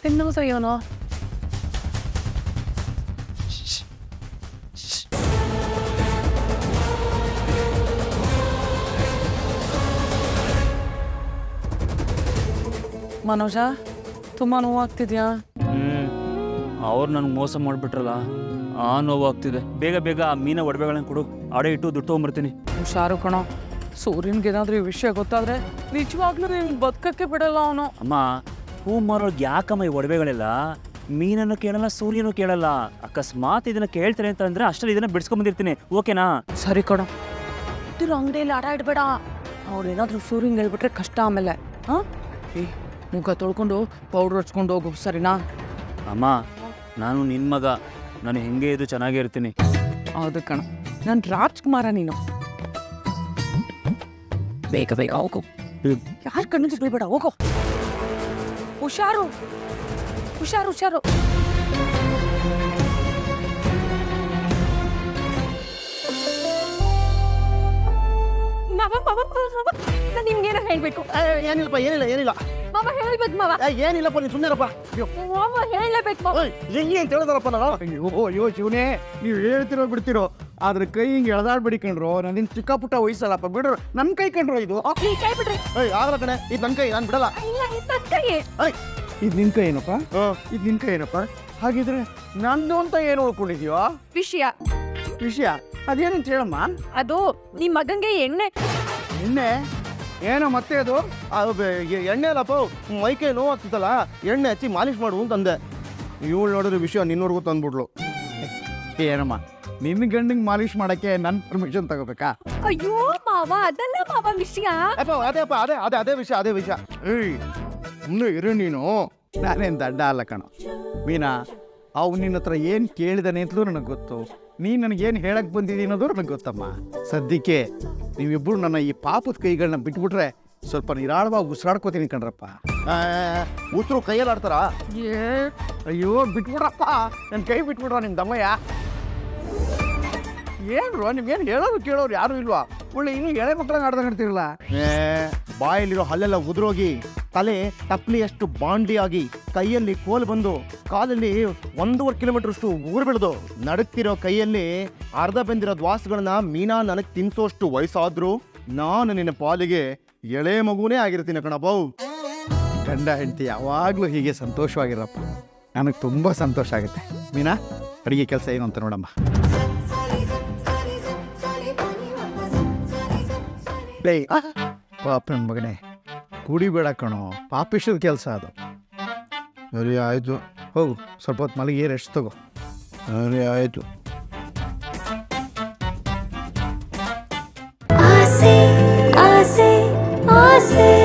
Tingnan mo sa'yo, no? Manoj ತುಂಬ ನೋವಾಗ್ತಿದ್ಯಾ? ಹ್ಞೂ ಅವ್ರು ನನಗೆ ಮೋಸ ಮಾಡಿಬಿಟ್ರಲ್ಲ ಆ ನೋವಾಗ್ತಿದೆ. ಬೇಗ ಬೇಗ ಆ ಮೀನ ಒಡವೆಗಳನ್ನ ಕೊಡು ಅಡೆ ಇಟ್ಟು ದುಡ್ಡು ತೊಗೊಂಬರ್ತೀನಿ. ಹುಷಾರು ಕಣೋ ಸೂರ್ಯನ್ಗೆ ಏನಾದ್ರೂ ಈ ವಿಷಯ ಗೊತ್ತಾದ್ರೆ ನಿಜವಾಗ್ಲೂ ನೀನು ಬದುಕಕ್ಕೆ ಬಿಡಲ್ಲ ಅವನು. ಅಮ್ಮ ಹೂ ಮಾರೋರ್ಗೆ ಯಾಕಮ್ಮ ಈ ಒಡವೆಗಳೆಲ್ಲ? ಮೀನನ್ನು ಕೇಳಲ್ಲ ಸೂರ್ಯನು ಕೇಳಲ್ಲ. ಅಕಸ್ಮಾತ್ ಇದನ್ನ ಕೇಳ್ತಾರೆ ಅಂತ ಅಂದ್ರೆ ಅಷ್ಟರಲ್ಲಿ ಇದನ್ನ ಬಿಡಿಸ್ಕೊಂಬಂದಿರ್ತೀನಿ ಓಕೆನಾ? ಸರಿ ಕೊಡ. ಇದ್ರ ಅಂಗಡಿಯಲ್ಲಿ ಆಡಾಡ್ಬೇಡ ಇಡಬೇಡ ಅವ್ರು ಏನಾದ್ರೂ ಸೂರ್ಯಂಗೆ ಹೇಳ್ಬಿಟ್ರೆ ಕಷ್ಟ ಆಮೇಲೆ. ಹಾಂ? ಏ ಮುಖ ತೊಳ್ಕೊಂಡು ಪೌಡ್ರ್ ಹಚ್ಕೊಂಡು ಹೋಗು ಸರಿನಾ? ಅಮ್ಮ ನಾನು ನಿನ್ನ ಮಗ. ನಾನು ಹೆಂಗೆ ಇದು ಚೆನ್ನಾಗೇ ಇರ್ತೀನಿ. ಹೌದು ಕಣ. ನಾನು ರಾಜ್ಕುಮಾರ ನೀನು. ಬೇಗ ಬೇಗ ಹೋಗು. ಯಾರು ಕಣ್ಣು ಬೇಡ ಹೋಗು. ಹುಷಾರು. ಹುಷಾರು ಹುಷಾರು. ನಾನು ನಿಮ್ಗೇನೋ ಹೇಳ್ಬೇಕು. ಏನಿಲ್ಲಪ್ಪ ಏನಿಲ್ಲ ಏನಿಲ್ಲ. ಮಾವ ಹೇಳ್ಬೇಕು ಮಾವ. ಏನಿಲ್ಲಪ್ಪ ನೀನು ಸುಮ್ಮನೆರಪ್ಪ ಮಾವ ಹೇಳಲೇಬೇಕು ಮಾವ. ಹೆಂಗೆ ಅಂತ ಹೇಳಿದಾರಪ್ಪ ನಾನು? ಅಯ್ಯೋ ಅಯ್ಯೋ ಶಿವನೇ ನೀವು ಹೇಳ್ತಿರೋ ಬಿಡ್ತಿರೋ? ಆದ್ರೆ ಕೈ ಹಿಂಗೆ ಎಳ್ದಾಡ್ಬೇಡಿ ಕಣ್ರು. ನನ್ನ ಚಿಕ್ಕ ಪುಟ್ಟ ವಯಸ್ಸಲ್ಲಪ್ಪ ಬಿಡ್ರು. ನನ್ನ ಕೈ ಕಣ್ರು ಇದು. ಈ ಕೈ ಬಿಡ್ರಿ. ಏಯ್ ಆಗಲ್ಲ ಕಣೆ ಇದು ನನ್ನ ಕೈ ನಾನು ಬಿಡಲ್ಲ. ಇಲ್ಲ ಇದು ನನ್ ಕೈ. ಏಯ್ ಇದು ನಿನ್ ಕೈ ಏನಪ್ಪ? ಇದು ನಿನ್ ಕೈ ಏನಪ್ಪ? ಹಾಗಿದ್ರೆ ನಂದು ಅಂತ ಏನು ಉಳ್ಕೊಂಡಿದ್ಯೋ? ವಿಷಯ. ವಿಷಯ? ಅದೇನಂತ ಹೇಳಮ್ಮ? ಅದು ನಿಮ್ ಮಗಂಗೆ ಎಣ್ಣೆ. ಎಣ್ಣೆ? ಏನೋ ಮತ್ತೆ ಅದು? ಅದು ಬೆ- ಎ- ಎಣ್ಣೆ ಅಲ್ಲಪ್ಪ ಮೈಕೈ ನೋವು ಆಗ್ತಿತ್ತಲ್ಲ ಎಣ್ಣೆ ಹಚ್ಚಿ ಮಾಲಿಶ್ ಮಾಡು ಅಂತಂದೆ ಇವಳು ನೋಡಿದ್ರೆ ವಿಷಯ ನಿನ್ನವರೆಗೂ ತಂದ್ಬಿಡ್ಲು ಏನಮ್ಮ? ನಿನ್ನ ಗಂಡಿಗೆ ಮಾಲಿಶ್ ಮಾಡಕ್ಕೆ ನನ್ನ ಪರ್ಮಿಷನ್ ತಗೋಬೇಕಾ? ಅಯ್ಯೋ ಮಾವ ಅದಲ್ಲ ಮಾವ ವಿಷಯ. ಅಪ್ಪ ಅದೇ ಅಪ್ಪ ಅದೇ ಅದೇ ಅದೇ ವಿಷಯ ಅದೇ ವಿಷಯ. ಏಯ್ ಸುಮ್ಮನೆ ಇರು ನೀನು. ನಾನೇನು ದಡ್ಡ ಅಲ್ಲ ಕಣ. ಮೀನಾ ಅವ್ ನಿನ್ನ ಹತ್ರ ಏನು ಕೇಳಿದಾನೆ ಅಂತಲೂ ನನಗೆ ಗೊತ್ತು. ನೀನು ನನಗೇನು ಹೇಳಕ್ಕೆ ಬಂದಿದ್ದೀನಿ ಅನ್ನೋದು ನನಗೆ ಗೊತ್ತಮ್ಮ. ಸದ್ಯಕ್ಕೆ ನೀವಿಬ್ಬರು ನನ್ನ ಈ ಪಾಪದ ಕೈಗಳನ್ನ ಬಿಟ್ಬಿಟ್ರೆ ಸ್ವಲ್ಪ ನಿರಾಳವಾಗಿ ಉಸಿರಾಡ್ಕೋತೀನಿ ಕಣ್ರಪ್ಪ. ಉಸಿರು ಕೈಯಲ್ಲಿ ಆಡ್ತಾರ ಅಯ್ಯೋ ಬಿಟ್ಬಿಡ್ರಪ್ಪ. ನನ್ನ ಕೈ ಬಿಟ್ಬಿಡ್ರ ನಿಮ್ಮ ದಮ್ಮಯ್ಯ. ಏನ್ರು? ನಿಮ್ಗೇನು ಹೇಳೋರು ಕೇಳೋರು ಯಾರು ಇಲ್ವಾ? ಒಳ್ಳೆ ಇನ್ನು ಎಳೆ ಮಕ್ಕಳನ್ನ ಆಡ್ದಂಗೆ ಆಡ್ತಿರಲ್ಲ ಏ ಬಾಯಲ್ಲಿರೋ ಹಲ್ಲೆಲ್ಲ ಉದುರೋಗಿ ತಲೆ ತಪ್ಲಿಯಷ್ಟು ಬಾಂಡಿ ಆಗಿ ಕೈಯಲ್ಲಿ ಕೋಲು ಬಂದು ಕಾಲಲ್ಲಿ ಒಂದೂವರೆ ಕಿಲೋಮೀಟರ್ ಅಷ್ಟು ಊರು ಬೆಳೆದು ನಡುಕ್ತಿರೋ ಕೈಯಲ್ಲಿ ಅರ್ಧ ಬೆಂದಿರೋ ದ್ವಾಸಗಳನ್ನ ಮೀನಾ ನನಗೆ ತಿನ್ಸೋಷ್ಟು ವಯಸ್ಸಾದ್ರೂ ನಾನು ನಿನ್ನ ಪಾಲಿಗೆ ಎಳೆ ಮಗುನೇ ಆಗಿರ್ತೀನಿ ಕಣಬೌ ಗಂಡ ಹೆಂಡತಿ ಯಾವಾಗಲೂ ಹೀಗೆ ಸಂತೋಷವಾಗಿರಪ್ಪ. ನನಗೆ ತುಂಬ ಸಂತೋಷ ಆಗುತ್ತೆ. ಮೀನಾ ಅಡುಗೆ ಕೆಲಸ ಏನು ಅಂತ ನೋಡಮ್ಮ. ಲೇ ಪಾಪನ ಮಗನೇ ಕುಡಿಬೇಡ ಕಣೋ ಪಾಪಿಷದ ಕೆಲಸ ಅದು. ಸರಿ ಆಯಿತು. ಹೋಗು ಸ್ವಲ್ಪ ಹೊತ್ತು ಮಲಗಿ ರೆಸ್ಟ್ ತಗೋ. ಸರಿ ಆಯಿತು. ಆಸೆ ಆಸೆ ಆಸೆ.